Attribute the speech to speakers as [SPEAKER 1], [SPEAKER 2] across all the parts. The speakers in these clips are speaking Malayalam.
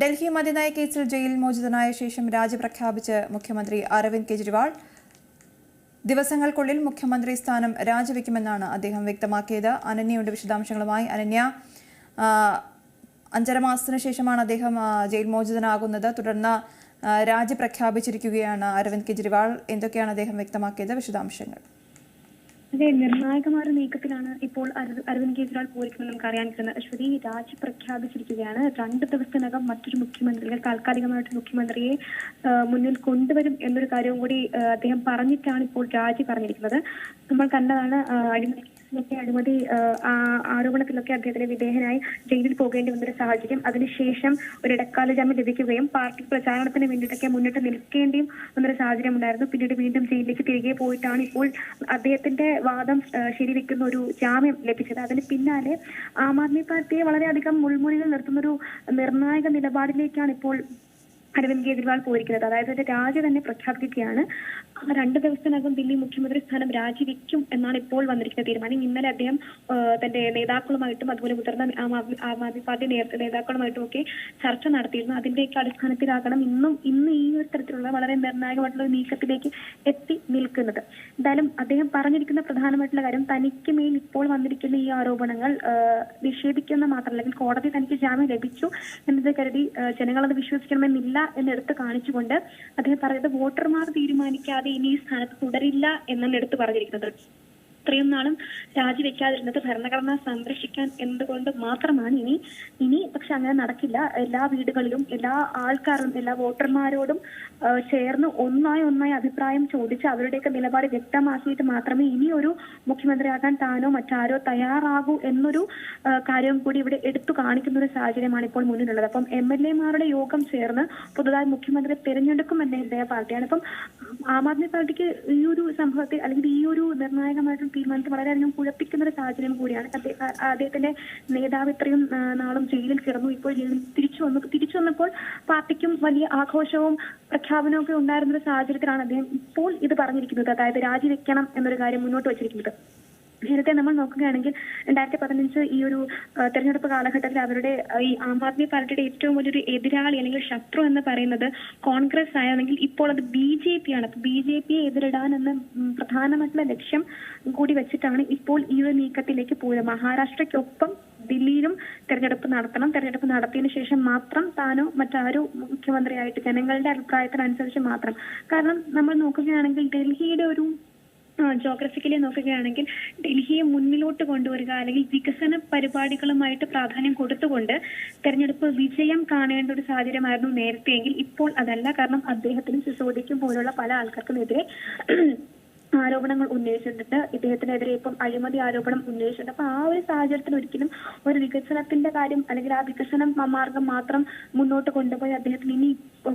[SPEAKER 1] ഡൽഹി മദ്യനയ കേസിൽ ജയിൽ മോചിതനായ ശേഷം രാജി പ്രഖ്യാപിച്ച് മുഖ്യമന്ത്രി അരവിന്ദ് കെജ്രിവാൾ. ദിവസങ്ങൾക്കുള്ളിൽ മുഖ്യമന്ത്രി സ്ഥാനം രാജിവെക്കുമെന്നാണ് അദ്ദേഹം വ്യക്തമാക്കിയത്. അനന്യയുടെ വിശദാംശങ്ങളുമായി അനന്യ. അഞ്ചര മാസത്തിനു ശേഷമാണ് അദ്ദേഹം ജയിൽ മോചിതനാകുന്നത്. തുടർന്ന് രാജി പ്രഖ്യാപിച്ചിരിക്കുകയാണ് അരവിന്ദ് കെജ്രിവാൾ. എന്തൊക്കെയാണ് അദ്ദേഹം വ്യക്തമാക്കിയത്? വിശദാംശങ്ങൾ.
[SPEAKER 2] അതെ നിർണായകമായ നീക്കത്തിലാണ് ഇപ്പോൾ അരവിന്ദ് കെജ്രിവാൾ പോയിരിക്കുന്നത് നമുക്ക് അറിയാൻ കഴിയുന്നത്. അശ്വതി രാജി പ്രഖ്യാപിച്ചിരിക്കുകയാണ്. രണ്ട് ദിവസത്തിനകം മറ്റൊരു മുഖ്യമന്ത്രി അല്ലെങ്കിൽ താൽക്കാലികമായിട്ട് മുഖ്യമന്ത്രിയെ മുന്നിൽ കൊണ്ടുവരും എന്നൊരു കാര്യവും കൂടി അദ്ദേഹം പറഞ്ഞിട്ടാണ് ഇപ്പോൾ രാജി പറഞ്ഞിരിക്കുന്നത്. നമ്മൾ കണ്ടതാണ് അഴിമതി കേസിലൊക്കെ ആ- ആരോപണത്തിലൊക്കെ അദ്ദേഹത്തിന് വിധേയനായി ജയിലിൽ പോകേണ്ടി വന്നൊരു സാഹചര്യം അതിനുശേഷം ഒരു ഇടക്കാല ജാമ്യം ലഭിക്കുകയും പാർട്ടി പ്രചാരണത്തിന് വേണ്ടിയിട്ടൊക്കെ മുന്നിട്ട് നിൽക്കേണ്ടിയും വന്നൊരു സാഹചര്യം ഉണ്ടായിരുന്നു പിന്നീട് വീണ്ടും ജയിലിലേക്ക് തിരികെ പോയിട്ടാണ് ഇപ്പോൾ അദ്ദേഹത്തിന്റെ വാദം ശരിവെക്കുന്ന ഒരു ജാമ്യം ലഭിച്ചത്. അതിന് പിന്നാലെ ആം ആദ്മി പാർട്ടിയെ വളരെയധികം മുൾമുനയിൽ നിർത്തുന്ന ഒരു നിർണായക നിലപാടിലേക്കാണ് ഇപ്പോൾ അരവിന്ദ് കെജ്രിവാൾ പോയിരിക്കുന്നത്. അതായത് ഒരു രാജി തന്നെ പ്രഖ്യാപിക്കുകയാണ്. രണ്ട് ദിവസത്തിനകം ദില്ലി മുഖ്യമന്ത്രി സ്ഥാനം രാജിവെക്കും എന്നാണ് ഇപ്പോൾ വന്നിരിക്കുന്ന തീരുമാനം. ഇന്നലെ അദ്ദേഹം തന്റെ നേതാക്കളുമായിട്ടും അതുപോലെ മുതിർന്ന ആം ആദ്മി പാർട്ടി നേതാക്കളുമായിട്ടും ഒക്കെ ചർച്ച നടത്തിയിരുന്നു. അതിന്റെയൊക്കെ അടിസ്ഥാനത്തിലാകണം ഇന്നും ഇന്ന് ഈ ഒരു തരത്തിലുള്ള വളരെ നിർണായകമായിട്ടുള്ള നീക്കത്തിലേക്ക് എത്തി നിൽക്കുന്നത്. എന്തായാലും അദ്ദേഹം പറഞ്ഞിരിക്കുന്ന പ്രധാനമായിട്ടുള്ള കാര്യം തനിക്ക് മേൽ ഇപ്പോൾ വന്നിരിക്കുന്ന ഈ ആരോപണങ്ങൾ നിഷേധിക്കുന്ന മാത്രമല്ല അല്ലെങ്കിൽ കോടതി തനിക്ക് ജാമ്യം ലഭിച്ചു എന്നത് കരുതി ജനങ്ങൾ അത് വിശ്വസിക്കണമെന്നില്ല എന്നെടുത്ത് കാണിച്ചുകൊണ്ട് അദ്ദേഹം പറയുന്നത് വോട്ടർമാർ തീരുമാനിക്കാതെ ഇനി ഈ സ്ഥാനത്ത് തുടരില്ല എന്നാണ് എടുത്തു പറഞ്ഞിരിക്കുന്നത്. ഇത്രയും നാളും രാജിവെക്കാതിരുന്നത് ഭരണഘടന സംരക്ഷിക്കാൻ എന്നതുകൊണ്ട് മാത്രമാണ് ഇനി ഇനി പക്ഷെ അങ്ങനെ നടക്കില്ല. എല്ലാ വീടുകളിലും എല്ലാ ആൾക്കാരും എല്ലാ വോട്ടർമാരോടും ചേർന്ന് ഒന്നായി ഒന്നായി അഭിപ്രായം ചോദിച്ച് അവരുടെയൊക്കെ നിലപാട് വ്യക്തമാക്കിയിട്ട് മാത്രമേ ഇനി ഒരു മുഖ്യമന്ത്രിയാകാൻ താനോ മറ്റാരോ തയ്യാറാകൂ എന്നൊരു കാര്യം കൂടി ഇവിടെ എടുത്തു കാണിക്കുന്ന ഒരു സാഹചര്യമാണ് ഇപ്പോൾ മുന്നിലുള്ളത്. അപ്പം എം എൽ എമാരുടെ യോഗം ചേർന്ന് പുതുതായി മുഖ്യമന്ത്രിയെ തിരഞ്ഞെടുക്കുമെന്ന ഹൃദയ പാർട്ടിയാണ് അപ്പം ആം ആദ്മി പാർട്ടിക്ക് ഈ ഒരു സംഭവത്തെ അല്ലെങ്കിൽ ഈ ഒരു നിർണായകമായിട്ടുള്ള തീരുമാനത്തെ വളരെയധികം കുഴപ്പിക്കുന്ന ഒരു സാഹചര്യം കൂടിയാണ്. അദ്ദേഹത്തിന്റെ നേതാവ് ഇത്രയും നാളും ജയിലിൽ കിടന്നു. ഇപ്പോൾ ജയിലിൽ തിരിച്ചു വന്നു. തിരിച്ചു വന്നപ്പോൾ പാർട്ടിക്കും വലിയ ആഘോഷവും പ്രഖ്യാപനവും ഒക്കെ ഉണ്ടായിരുന്ന ഒരു സാഹചര്യത്തിലാണ് അദ്ദേഹം ഇപ്പോൾ ഇത് പറഞ്ഞിരിക്കുന്നത്. അതായത് രാജിവെക്കണം എന്നൊരു കാര്യം മുന്നോട്ട് വച്ചിരിക്കുന്നത്. നേരത്തെ നമ്മൾ നോക്കുകയാണെങ്കിൽ രണ്ടായിരത്തി പതിനഞ്ച് ഈ ഒരു തെരഞ്ഞെടുപ്പ് കാലഘട്ടത്തിൽ അവരുടെ ഈ ആം ആദ്മി പാർട്ടിയുടെ ഏറ്റവും വലിയൊരു എതിരാളി അല്ലെങ്കിൽ ശത്രു എന്ന് പറയുന്നത് കോൺഗ്രസ് ആയതെങ്കിൽ ഇപ്പോൾ അത് ബി ജെ പി ആണ് ബി ജെ പിയെ എതിരിടാൻ എന്ന പ്രധാനമായിട്ടുള്ള ലക്ഷ്യം കൂടി വെച്ചിട്ടാണ് ഇപ്പോൾ ഈ ഒരു നീക്കത്തിലേക്ക് പോയത്. മഹാരാഷ്ട്രയ്ക്കൊപ്പം ദില്ലിയിലും തെരഞ്ഞെടുപ്പ് നടത്തണം. തെരഞ്ഞെടുപ്പ് നടത്തിയതിനു ശേഷം മാത്രം താനോ മറ്റാരോ മുഖ്യമന്ത്രിയായിട്ട് ജനങ്ങളുടെ അഭിപ്രായത്തിനനുസരിച്ച് മാത്രം. കാരണം നമ്മൾ നോക്കുകയാണെങ്കിൽ ഡൽഹിയുടെ ഒരു ജോഗ്രഫിക്കലി നോക്കുകയാണെങ്കിൽ ഡൽഹിയെ മുന്നിലോട്ട് കൊണ്ടുവരിക അല്ലെങ്കിൽ വികസന പരിപാടികളുമായിട്ട് പ്രാധാന്യം കൊടുത്തുകൊണ്ട് തെരഞ്ഞെടുപ്പ് വിജയം കാണേണ്ട ഒരു സാഹചര്യമായിരുന്നു നേരത്തെയെങ്കിൽ ഇപ്പോൾ അതല്ല. കാരണം അദ്ദേഹത്തിനും സിസോദിക്കും പോലുള്ള പല ആൾക്കാർക്കുമെതിരെ ആരോപണങ്ങൾ ഉന്നയിച്ചിട്ടുണ്ട്. ഇദ്ദേഹത്തിനെതിരെ ഇപ്പം അഴിമതി ആരോപണം ഉന്നയിച്ചിട്ടുണ്ട്. അപ്പൊ ആ ഒരു സാഹചര്യത്തിൽ ഒരിക്കലും ഒരു വികസനത്തിന്റെ കാര്യം അല്ലെങ്കിൽ ആ വികസനം മാർഗം മാത്രം മുന്നോട്ട് കൊണ്ടുപോയി അദ്ദേഹത്തിന് ഇനി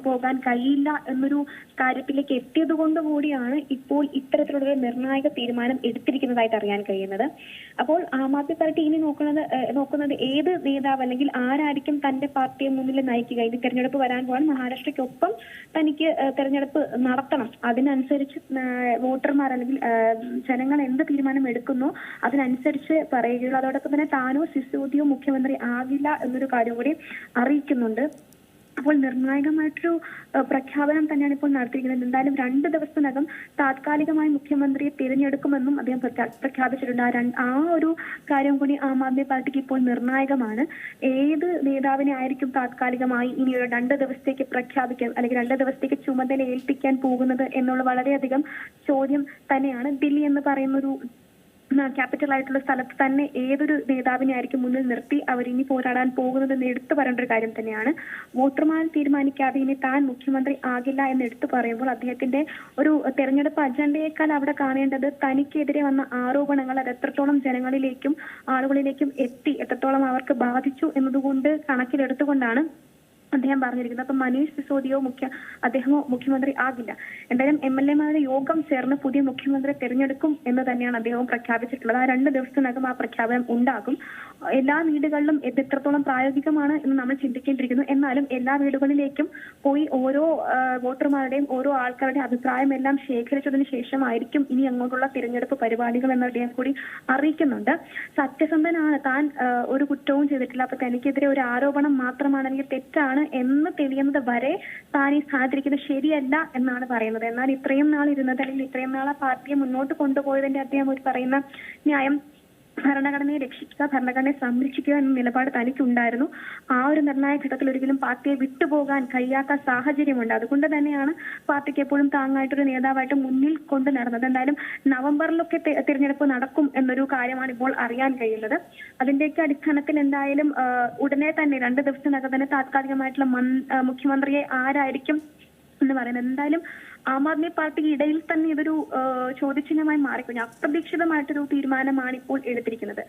[SPEAKER 2] പോകാൻ കഴിയില്ല എന്നൊരു കാര്യത്തിലേക്ക് എത്തിയത് കൊണ്ട് കൂടിയാണ് ഇപ്പോൾ ഇത്തരത്തിലുള്ള നിർണായക തീരുമാനം എടുത്തിരിക്കുന്നതായിട്ട് അറിയാൻ കഴിയുന്നത്. അപ്പോൾ ആം ആദ്മി പാർട്ടി ഇനി നോക്കുന്നത് നോക്കുന്നത് ഏത് നേതാവ് അല്ലെങ്കിൽ ആരായിരിക്കും തന്റെ പാർട്ടിയെ മുന്നിൽ നയിക്കുക? ഇനി തെരഞ്ഞെടുപ്പ് വരാൻ പോകാൻ മഹാരാഷ്ട്രയ്ക്കൊപ്പം തനിക്ക് തെരഞ്ഞെടുപ്പ് നടത്തണം. അതിനനുസരിച്ച് ഏഹ്, അല്ലെങ്കിൽ ജനങ്ങൾ എന്ത് തീരുമാനം എടുക്കുന്നു അതിനനുസരിച്ച് പറയുകയുള്ളൂ. അതോടൊപ്പം തന്നെ താനോ സിസോദിയോ മുഖ്യമന്ത്രി ആകില്ല എന്നൊരു കാര്യം കൂടി അറിയിക്കുന്നുണ്ട്. അപ്പോൾ നിർണായകമായിട്ടൊരു പ്രഖ്യാപനം തന്നെയാണ് ഇപ്പോൾ നടത്തിയിരിക്കുന്നത്. എന്തായാലും രണ്ട് ദിവസത്തിനകം താത്കാലികമായി മുഖ്യമന്ത്രിയെ തിരഞ്ഞെടുക്കുമെന്നും അദ്ദേഹം പ്രഖ്യാ- പ്രഖ്യാപിച്ചിട്ടുണ്ട്. ആ ഒരു കാര്യം കൂടി ആം ആദ്മി പാർട്ടിക്ക് ഇപ്പോൾ നിർണായകമാണ്. ഏത് നേതാവിനെ ആയിരിക്കും താത്കാലികമായി ഇനി രണ്ട് ദിവസത്തേക്ക് പ്രഖ്യാപിക്കാൻ അല്ലെങ്കിൽ രണ്ട് ദിവസത്തേക്ക് ചുമതല ഏൽപ്പിക്കാൻ പോകുന്നത് എന്നുള്ള വളരെയധികം ചോദ്യം തന്നെയാണ്. ദില്ലി എന്ന് പറയുന്ന ഒരു ക്യാപിറ്റൽ ആയിട്ടുള്ള സ്ഥലത്ത് തന്നെ ഏതൊരു നേതാവിനെ ആയിരിക്കും മുന്നിൽ നിർത്തി അവർ ഇനി പോരാടാൻ പോകുന്നത് എന്ന് എടുത്തു പറയേണ്ട ഒരു കാര്യം തന്നെയാണ്. വോട്ടർമാർ തീരുമാനിക്കാതെ ഇനി താൻ മുഖ്യമന്ത്രി ആകില്ല എന്ന് എടുത്തു പറയുമ്പോൾ അദ്ദേഹത്തിന്റെ ഒരു തെരഞ്ഞെടുപ്പ് അജണ്ടയേക്കാൾ അവിടെ കാണേണ്ടത് തനിക്കെതിരെ വന്ന ആരോപണങ്ങൾ അത് എത്രത്തോളം ജനങ്ങളിലേക്കും ആളുകളിലേക്കും എത്തി എത്രത്തോളം അവർക്ക് ബാധിച്ചു എന്നതുകൊണ്ട് കണക്കിലെടുത്തുകൊണ്ടാണ് അദ്ദേഹം പറഞ്ഞിരിക്കുന്നത് അപ്പൊ മനീഷ് സിസോദിയോ മുഖ്യ അദ്ദേഹമോ മുഖ്യമന്ത്രി ആകില്ല. എന്തായാലും എം എൽ എമാരുടെ യോഗം ചേർന്ന് പുതിയ മുഖ്യമന്ത്രി തെരഞ്ഞെടുക്കും എന്ന് തന്നെയാണ് അദ്ദേഹം പ്രഖ്യാപിച്ചിട്ടുള്ളത്. ആ രണ്ട് ദിവസത്തിനകം ആ പ്രഖ്യാപനം ഉണ്ടാകും. എല്ലാ വീടുകളിലും എത്രത്തോളം പ്രായോഗികമാണ് എന്ന് നമ്മൾ ചിന്തിക്കേണ്ടിയിരിക്കുന്നു. എന്നാലും എല്ലാ വീടുകളിലേക്കും പോയി ഓരോ വോട്ടർമാരുടെയും ഓരോ ആൾക്കാരുടെയും അഭിപ്രായം എല്ലാം ശേഖരിച്ചതിന് ശേഷമായിരിക്കും ഇനി അങ്ങോട്ടുള്ള തിരഞ്ഞെടുപ്പ് പരിപാടികൾ എന്ന് അദ്ദേഹം കൂടി അറിയിക്കുന്നുണ്ട്. സത്യസന്ധനാണ്. താൻ ഒരു കുറ്റവും ചെയ്തിട്ടില്ല. അപ്പൊ തനിക്കെതിരെ ഒരു ആരോപണം മാത്രമാണ് അല്ലെങ്കിൽ തെറ്റാണ്. ശരിയാണ് എന്ന് തെളിയുന്നത് വരെ താൻ ഈ സ്ഥാനത്തിരിക്കുന്നത് ശരിയല്ല എന്നാണ് പറയുന്നത്. എന്നാൽ ഇത്രയും നാൾ ഇരുന്നത് അല്ലെങ്കിൽ ഇത്രയും നാൾ ആ പാർട്ടിയെ മുന്നോട്ട് കൊണ്ടുപോയതിന്റെ അദ്ദേഹം ഒരു പറയുന്ന ന്യായം ഭരണഘടനയെ രക്ഷിക്കുക ഭരണഘടനയെ സംരക്ഷിക്കുക എന്ന നിലപാട് തനിക്കുണ്ടായിരുന്നു. ആ ഒരു നിർണായക ഘട്ടത്തിൽ ഒരിക്കലും പാർട്ടിയെ വിട്ടുപോകാൻ കഴിയാത്ത സാഹചര്യമുണ്ട്. അതുകൊണ്ട് തന്നെയാണ് പാർട്ടിക്ക് എപ്പോഴും താങ്ങായിട്ടൊരു നേതാവായിട്ട് മുന്നിൽ കൊണ്ട് നടന്നത്. എന്തായാലും നവംബറിലൊക്കെ തെരഞ്ഞെടുപ്പ് നടക്കും എന്നൊരു കാര്യമാണ് ഇപ്പോൾ അറിയാൻ കഴിയുന്നത്. അതിന്റെയൊക്കെ അടിസ്ഥാനത്തിൽ എന്തായാലും ഉടനെ തന്നെ രണ്ട് ദിവസത്തിനകം തന്നെ താത്കാലികമായിട്ടുള്ള മുഖ്യമന്ത്രിയെ ആരായിരിക്കും എന്ന് പറയുന്നത്. എന്തായാലും ആം ആദ്മി പാർട്ടിക്ക് ഇടയിൽ തന്നെ ഇതൊരു ചോദ്യചിഹ്നമായി മാറിക്കഴിഞ്ഞു. അപ്രതീക്ഷിതമായിട്ടൊരു തീരുമാനമാണ് ഇപ്പോൾ എടുത്തിരിക്കുന്നത്.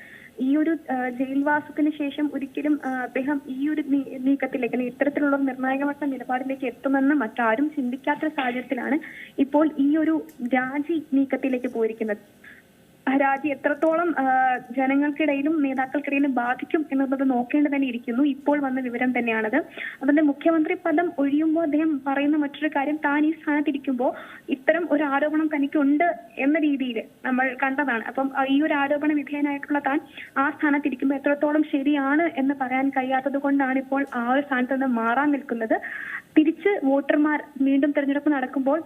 [SPEAKER 2] ഈ ഒരു ജയിൽവാസത്തിന് ശേഷം ഒരിക്കലും അദ്ദേഹം ഈ ഒരു നീക്കത്തിലേക്ക് ഇത്തരത്തിലുള്ള നിർണായകമായ നിലപാടിലേക്ക് എത്തുമെന്ന് മറ്റാരും ചിന്തിക്കാത്ത സാഹചര്യത്തിലാണ് ഇപ്പോൾ ഈ ഒരു രാജി നീക്കത്തിലേക്ക് പോയിരിക്കുന്നത്. രാജി എത്രത്തോളം ജനങ്ങൾക്കിടയിലും നേതാക്കൾക്കിടയിലും ബാധിക്കും എന്നുള്ളത് നോക്കേണ്ടി തന്നെ ഇരിക്കുന്നു. ഇപ്പോൾ വന്ന വിവരം തന്നെയാണത്. അതുകൊണ്ട് മുഖ്യമന്ത്രി പദം ഒഴിയുമ്പോൾ അദ്ദേഹം പറയുന്ന മറ്റൊരു കാര്യം താൻ ഈ സ്ഥാനത്തിരിക്കുമ്പോൾ ഇത്തരം ഒരു ആരോപണം തനിക്കുണ്ട് എന്ന രീതിയിൽ നമ്മൾ കണ്ടതാണ്. അപ്പം ഈ ഒരു ആരോപണ വിധേയനായിട്ടുള്ള താൻ ആ സ്ഥാനത്തിരിക്കുമ്പോൾ എത്രത്തോളം ശരിയാണ് എന്ന് പറയാൻ കഴിയാത്തത് കൊണ്ടാണ് ഇപ്പോൾ ആ ഒരു സ്ഥാനത്ത് നിന്ന് മാറാൻ നിൽക്കുന്നത്. തിരിച്ച് വോട്ടർമാർ വീണ്ടും തെരഞ്ഞെടുപ്പ് നടക്കുമ്പോൾ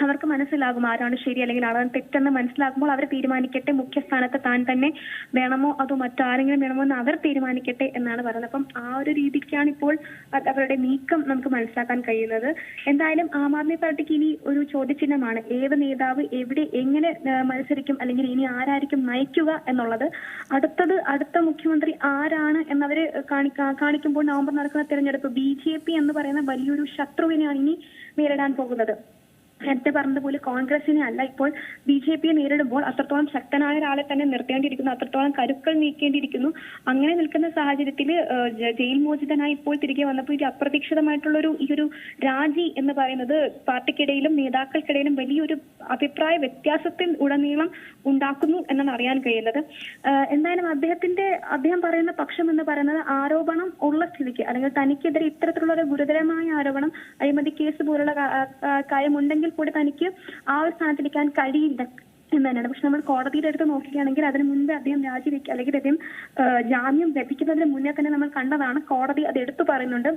[SPEAKER 2] അവർക്ക് മനസ്സിലാകും ആരാണ് ശരി അല്ലെങ്കിൽ ആരാണ് തെറ്റെന്ന് മനസ്സിലാകുമ്പോൾ അവർ തീരുമാനിക്കട്ടെ മുഖ്യസ്ഥാനത്ത് താൻ തന്നെ വേണമോ അതോ മറ്റാരെങ്കിലും വേണമോ എന്ന് അവർ തീരുമാനിക്കട്ടെ എന്നാണ് പറയുന്നത്. അപ്പം ആ ഒരു രീതിക്കാണ് ഇപ്പോൾ അവരുടെ നീക്കം നമുക്ക് മനസ്സിലാക്കാൻ കഴിയുന്നത്. എന്തായാലും ആം ആദ്മി പാർട്ടിക്ക് ഇനി ഒരു ചോദ്യചിഹ്നമാണ്. ഏത് നേതാവ് എവിടെ എങ്ങനെ മത്സരിക്കും അല്ലെങ്കിൽ ഇനി ആരായിരിക്കും നയിക്കുക എന്നുള്ളത്. അടുത്തത് അടുത്ത മുഖ്യമന്ത്രി ആരാണ് എന്നവര് കാണിക്കാ- കാണിക്കുമ്പോൾ നവംബർ നടക്കുന്ന തെരഞ്ഞെടുപ്പ് ബി ജെ പി എന്ന് പറയുന്ന വലിയൊരു ശത്രുവിനെയാണ് ഇനി നേരിടാൻ പോകുന്നത്. നേരത്തെ പറഞ്ഞതുപോലെ കോൺഗ്രസിനെ അല്ല ഇപ്പോൾ ബി ജെ പിയെ നേരിടുമ്പോൾ അത്രത്തോളം ശക്തനായ ഒരാളെ തന്നെ നിർത്തേണ്ടിയിരിക്കുന്നു അത്രത്തോളം കരുക്കൾ നീക്കേണ്ടിയിരിക്കുന്നു. അങ്ങനെ നിൽക്കുന്ന സാഹചര്യത്തിൽ ജയിൽ മോചിതനായി ഇപ്പോൾ തിരികെ വന്നപ്പോൾ ഇത് അപ്രതീക്ഷിതമായിട്ടുള്ള ഒരു ഈ ഒരു രാജി എന്ന് പറയുന്നത് പാർട്ടിക്കിടയിലും നേതാക്കൾക്കിടയിലും വലിയൊരു അഭിപ്രായ വ്യത്യാസത്തിൽ ഉടനീളം ഉണ്ടാക്കുന്നു എന്നാണ് അറിയാൻ കഴിയുന്നത്. എന്തായാലും അദ്ദേഹത്തിന്റെ അദ്ദേഹം പറയുന്ന പക്ഷം എന്ന് പറയുന്നത് ആരോപണം ഉള്ള സ്ഥിതിക്ക് അല്ലെങ്കിൽ തനിക്കെതിരെ ഇത്തരത്തിലുള്ള ഒരു ഗുരുതരമായ ആരോപണം അഴിമതി കേസ് പോലുള്ള കാ- കൂടി തനിക്ക് ആ ഒരു സ്ഥാനത്തിരിക്കാൻ കഴിയില്ല എന്ന് തന്നെയാണ്. പക്ഷെ നമ്മൾ കോടതിയുടെ അടുത്ത് നോക്കുകയാണെങ്കിൽ അതിന് മുൻപ് അദ്ദേഹം രാജിവെക്കുക അല്ലെങ്കിൽ അദ്ദേഹം ജാമ്യം ലഭിക്കുന്നതിന് മുന്നേ തന്നെ നമ്മൾ കണ്ടതാണ് കോടതി അത് എടുത്തു പറയുന്നുണ്ട്.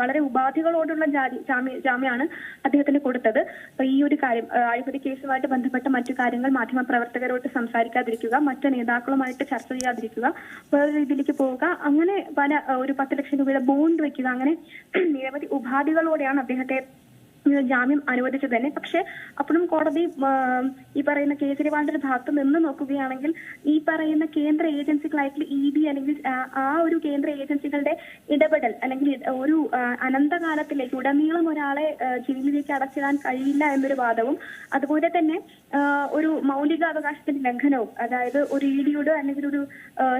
[SPEAKER 2] വളരെ ഉപാധികളോടുള്ള ജാമ്യമാണ് അദ്ദേഹത്തിന് കൊടുത്തത്. അപ്പൊ ഈ ഒരു കാര്യം അഴിമതി കേസുമായിട്ട് ബന്ധപ്പെട്ട മറ്റു കാര്യങ്ങൾ മാധ്യമ പ്രവർത്തകരോട് സംസാരിക്കാതിരിക്കുക മറ്റു നേതാക്കളുമായിട്ട് ചർച്ച ചെയ്യാതിരിക്കുക വേറെ രീതിയിലേക്ക് പോവുക അങ്ങനെ പല ഒരു പത്ത് ലക്ഷം രൂപയുടെ ബോണ്ട് വെക്കുക അങ്ങനെ നിരവധി ഉപാധികളോടെയാണ് അദ്ദേഹത്തെ ജാമ്യം അനുവദിച്ചു തന്നെ. പക്ഷെ അപ്പോഴും കോടതി ഈ പറയുന്ന കേജ്രിവാളിന്റെ ഭാഗത്ത് നിന്ന് നോക്കുകയാണെങ്കിൽ ഈ പറയുന്ന കേന്ദ്ര ഏജൻസികളായിട്ടുള്ള ഇ ഡി അല്ലെങ്കിൽ ആ, ഒരു കേന്ദ്ര ഏജൻസികളുടെ ഇടപെടൽ അല്ലെങ്കിൽ ഒരു അനന്തകാലത്തിലേക്ക് ഉടനീളം ഒരാളെ ജയിലിലേക്ക് അടച്ചിടാൻ കഴിയില്ല എന്നൊരു വാദവും അതുപോലെ തന്നെ ഒരു മൗലികാവകാശത്തിന്റെ ലംഘനവും അതായത് ഒരു ഇ ഡിയുടെ അല്ലെങ്കിൽ ഒരു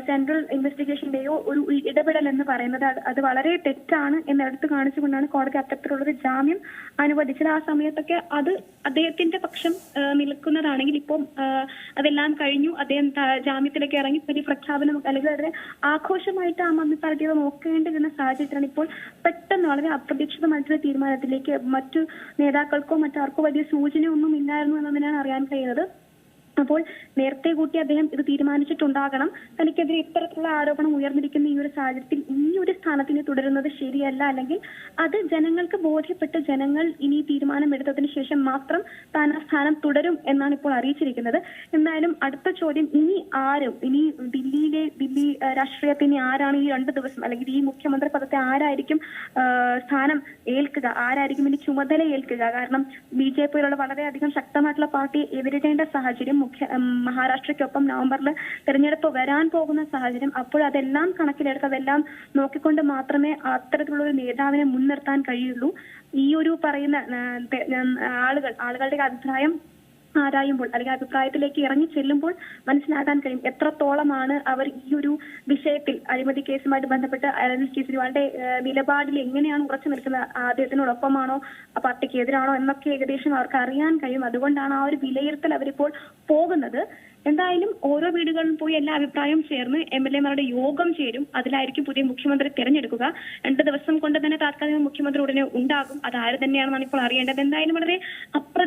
[SPEAKER 2] സെൻട്രൽ ഇൻവെസ്റ്റിഗേഷന്റെയോ ഒരു ഇടപെടൽ എന്ന് പറയുന്നത് അത് വളരെ തെറ്റാണ് എന്ന് കാണിച്ചുകൊണ്ടാണ് കോടതി അത്തരത്തിലുള്ളൊരു ജാമ്യം അനുവദിച്ചത്. ആ സമയത്തൊക്കെ അത് അദ്ദേഹത്തിന്റെ പക്ഷം നിൽക്കുന്നതാണെങ്കിൽ ഇപ്പം അതെല്ലാം കഴിഞ്ഞു. അദ്ദേഹം ജാമ്യത്തിലൊക്കെ ഇറങ്ങി. വലിയ പ്രഖ്യാപനം അല്ലെങ്കിൽ വളരെ ആഘോഷമായിട്ട് ആം ആദ്മി പാർട്ടിയെ നോക്കേണ്ടിരുന്ന സാഹചര്യത്തിലാണ് ഇപ്പോൾ പെട്ടെന്ന് വളരെ അപ്രതീക്ഷിതമായിട്ടുള്ള തീരുമാനത്തിലേക്ക് മറ്റു നേതാക്കൾക്കോ മറ്റാർക്കോ വലിയ സൂചനയൊന്നും ഇല്ലായിരുന്നു എന്നതിനാണ് അറിയാൻ കഴിയുന്നത്. അപ്പോൾ നേരത്തെ കൂട്ടി അദ്ദേഹം ഇത് തീരുമാനിച്ചിട്ടുണ്ടാകണം. തനിക്കെതിരെ ഇത്തരത്തിലുള്ള ആരോപണം ഉയർന്നിരിക്കുന്ന ഈ ഒരു സാഹചര്യത്തിൽ ഈ ഒരു സ്ഥാനത്തിന് തുടരുന്നത് ശരിയല്ല. അല്ലെങ്കിൽ അത് ജനങ്ങൾക്ക് ബോധ്യപ്പെട്ട് ജനങ്ങൾ ഇനി തീരുമാനം എടുത്തതിന് ശേഷം മാത്രം താൻ ആ സ്ഥാനം തുടരും എന്നാണ് ഇപ്പോൾ അറിയിച്ചിരിക്കുന്നത്. എന്തായാലും അടുത്ത ചോദ്യം ഇനി ആരും? ഇനി ദില്ലിയിലെ ദില്ലി രാഷ്ട്രീയത്തിന് ആരാണ് ഈ രണ്ട് ദിവസം? അല്ലെങ്കിൽ ഈ മുഖ്യമന്ത്രി പദത്തെ ആരായിരിക്കും സ്ഥാനം ഏൽക്കുക? ആരായിരിക്കും ഇനി ചുമതല ഏൽക്കുക? കാരണം ബി ജെ പിയിലുള്ള വളരെയധികം ശക്തമായിട്ടുള്ള പാർട്ടിയെ എതിരിടേണ്ട സാഹചര്യം മുഖ്യ മഹാരാഷ്ട്രയ്ക്കൊപ്പം നവംബറിൽ തെരഞ്ഞെടുപ്പ് വരാൻ പോകുന്ന സാഹചര്യം അപ്പോൾ അതെല്ലാം കണക്കിലെടുത്ത് അതെല്ലാം നോക്കിക്കൊണ്ട് മാത്രമേ അത്തരത്തിലുള്ള ഒരു നേതാവിനെ മുൻനിർത്താൻ കഴിയുള്ളൂ. ഈ ഒരു പറയുന്ന ആളുകൾ ആളുകളുടെ അഭിപ്രായം ആരായുമ്പോൾ അല്ലെങ്കിൽ അഭിപ്രായത്തിലേക്ക് ഇറങ്ങി ചെല്ലുമ്പോൾ മനസ്സിലാക്കാൻ കഴിയും എത്രത്തോളമാണ് അവർ ഈ ഒരു വിഷയത്തിൽ അഴിമതി കേസുമായിട്ട് ബന്ധപ്പെട്ട് കെജ്രിവാളിന്റെ ഏഹ്, നിലപാടിൽ എങ്ങനെയാണ് ഉറച്ചു നിൽക്കുന്നത്? അദ്ദേഹത്തിനോടൊപ്പമാണോ പാർട്ടിക്ക് എതിരാണോ? എന്നൊക്കെ ഏകദേശം അവർക്ക് അറിയാൻ കഴിയും. അതുകൊണ്ടാണ് ആ ഒരു വിലയിരുത്തൽ അവരിപ്പോൾ പോകുന്നത്. എന്തായാലും ഓരോ വീടുകളിലും പോയി എല്ലാ അഭിപ്രായവും ചേർന്ന് എം എൽ എമാരുടെ യോഗം ചേരും. അതിലായിരിക്കും പുതിയ മുഖ്യമന്ത്രി തിരഞ്ഞെടുക്കുക. രണ്ട് ദിവസം കൊണ്ട് തന്നെ താത്കാലിക മുഖ്യമന്ത്രി ഉടനെ ഉണ്ടാകും. അത് ആര് തന്നെയാണെന്നാണ് ഇപ്പോൾ അറിയേണ്ടത്. എന്തായാലും വളരെ അപ്ര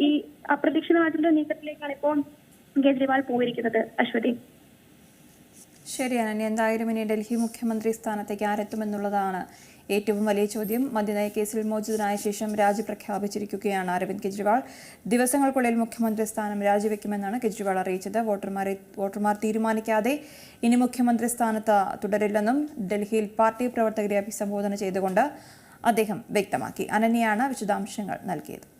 [SPEAKER 2] ഈ അപ്രതീക്ഷിതമായിട്ടുള്ള നീക്കത്തിലേക്കാണ് ഇപ്പോൾ കേജ്രിവാൾ പോയിരിക്കുന്നത്. അശ്വതി.
[SPEAKER 1] ശരി അനന്യ. എന്തായാലും ഇനി ഡൽഹി മുഖ്യമന്ത്രി സ്ഥാനത്തേക്ക് ആരെത്തുമെന്നുള്ളതാണ് ഏറ്റവും വലിയ ചോദ്യം. മദ്യനയ കേസിൽ മോചിതനായ ശേഷം രാജി പ്രഖ്യാപിച്ചിരിക്കുകയാണ് അരവിന്ദ് കെജ്രിവാൾ. ദിവസങ്ങൾക്കുള്ളിൽ മുഖ്യമന്ത്രി സ്ഥാനം രാജിവെക്കുമെന്നാണ് കെജ്രിവാൾ അറിയിച്ചത്. വോട്ടർമാരെ വോട്ടർമാർ തീരുമാനിക്കാതെ ഇനി മുഖ്യമന്ത്രി സ്ഥാനത്ത് തുടരില്ലെന്നും ഡൽഹിയിൽ പാർട്ടി പ്രവർത്തകരെ അഭിസംബോധന ചെയ്തുകൊണ്ട് അദ്ദേഹം വ്യക്തമാക്കി. അനന്യയാണ് വിശദാംശങ്ങൾ നൽകിയത്.